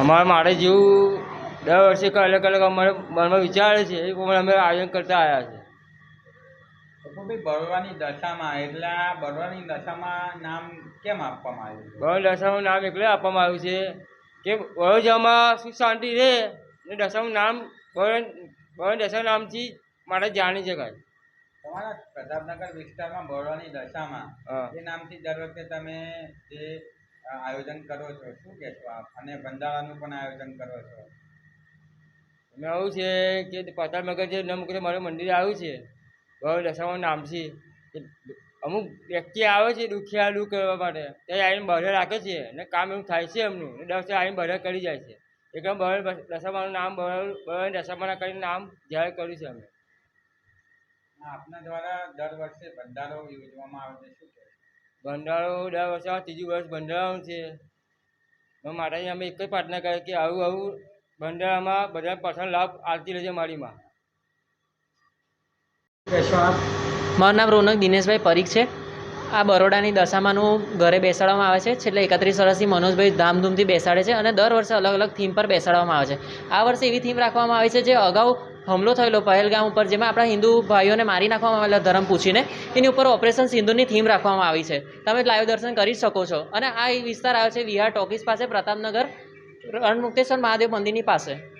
અમારા મારે જેવું દર વર્ષે અલગ અલગ અમારે મનમાં વિચારે છે એ પ્રમાણે અમે આયોજન કરતા આવ્યા છે. ભાઈ બળવાની દશામાં એટલે આ બળવાની દશામાં નામ કેમ આપવામાં આવ્યું? બળ દશાનું નામ એટલે આપવામાં આવ્યું છે કે વડોદરામાં સુખ શાંતિ રહે એ દશાનું નામ બળ બળ દશા નામથી માટે જાણી શકાય. તમારા પ્રતાપનગર વિસ્તારમાં બળવાની દશામાં એ નામથી દર વખતે તમે જે આયોજન કરો છો? શું કહેશો આપ? અને ભંડારાનું પણ આયોજન કરો છો? અમે આવું છે કે પ્રતાપનગર જે નમકરે મારું મંદિર આવ્યું છે. બળ દશામાં નામથી કે અમુક વ્યક્તિ આવે છે દુખિયા દુઃખ કરવા માટે. તે આવીને બહાર રાખે છે અને કામ એવું થાય છે એમનું. દસ આવીને બહાર કરી જાય છે. એક બહાર દશામાનું નામ બહાર બહાર દશામાના કરીને નામ જાહેર કર્યું છે અમે. આપના દ્વારા દર વર્ષે ભંડારો યોજવામાં આવે છે. શું કહેશો ભંડારો દર વર્ષે આ ત્રીજું વર્ષ બંધારણ છે. એના અમે એક જ પ્રાર્થના કરે કે આવું આવું ભંડારામાં બધા પર્સનલ લાભ આવતી રહેશે મારીમાં મારું નામ રોનક દિનેશભાઈ પરીખ છે. આ બરોડાની દશામાનું ઘરે બેસાડવામાં આવે છે. છેલ્લે એકત્રીસ વર્ષથી મનોજભાઈ ધામધૂમથી બેસાડે છે અને દર વર્ષે અલગ અલગ થીમ પર બેસાડવામાં આવે છે. આ વર્ષે એવી થીમ રાખવામાં આવી છે જે અગાઉ હુમલો થયેલો પહેલગામ ઉપર જેમાં આપણા હિન્દુ ભાઈઓને મારી નાખવામાં આવેલા ધર્મ પૂછીને એની ઉપર ઓપરેશન સિંધુની થીમ રાખવામાં આવી છે. તમે લાઈવ દર્શન કરી શકો છો. અને આ વિસ્તાર આવે છે વિહાર ટોકીસ પાસે પ્રતાપનગર રણમુક્તેશ્વર મહાદેવ મંદિરની પાસે.